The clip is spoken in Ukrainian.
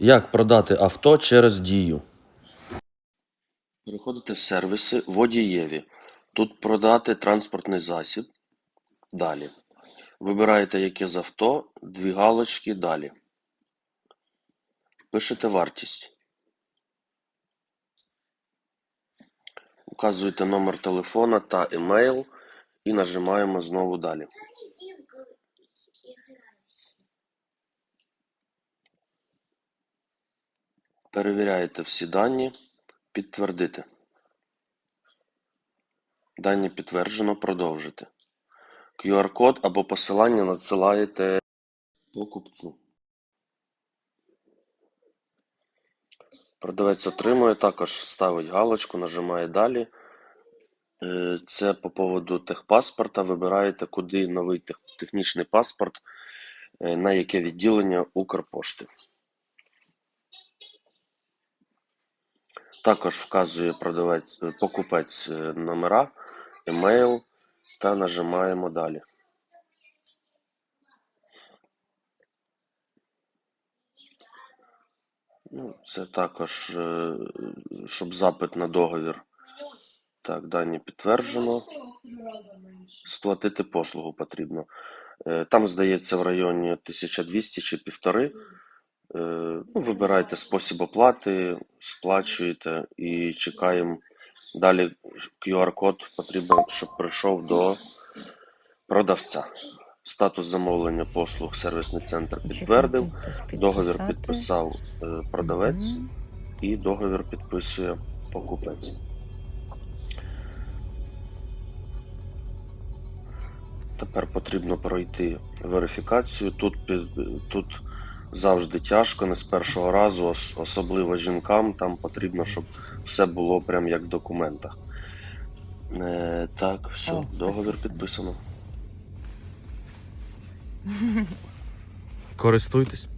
Як продати авто через дію? Переходите в сервіси водієві. Тут продати транспортний засіб. Далі. Вибираєте яке з авто, дві галочки далі. Пишете вартість. Указуєте номер телефона та емейл і нажимаємо знову далі. Перевіряєте всі дані, підтвердити. Дані підтверджено, продовжити. QR-код або посилання надсилаєте покупцю. Продавець отримує, також ставить галочку, нажимає далі. Е, Це по поводу техпаспорта. Вибираєте, куди новий технічний паспорт, е, на яке відділення Укрпошти. Також вказує продавець, е, покупець е, номера, емейл та нажимаємо далі. Ну, Це також, е, щоб запит на договір. Так, дані підтверджено. Сплатити послугу потрібно. Там, здається, в районі 1200 чи півтори. Ну, вибирайте спосіб оплати, сплачуєте і чекаємо. Далі QR-код потрібно, щоб прийшов до продавця. Статус замовлення послуг сервісний центр підтвердив. Договір підписав е, продавець і договір підписує покупець. Тепер потрібно пройти верифікацію. Тут, тут завжди тяжко, не з першого разу, особливо жінкам. Там потрібно, щоб все було прям як в документах. Е, так, все, О, договір підписано. підписано. Користуйтесь.